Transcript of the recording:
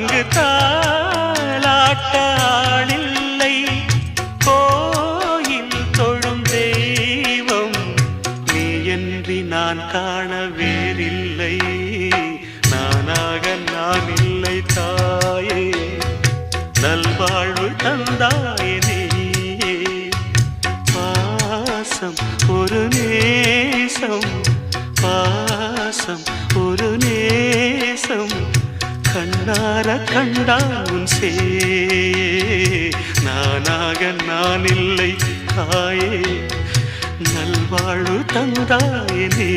அங்கு தாளாட்ட ஆளில்லை கோயில் தொழும் தெய்வம் நீ என்று நான் காண வேறில்லை. நானாக நான் இல்லை தாயே. நல்வாழ்வு தந்தாயே பாசம் ஒரு நேசம் பாசம் கண்ணார கண்டான் சே நானாக நான் இல்லை தாயே. நல்வாழ்வு தந்தாயே நீ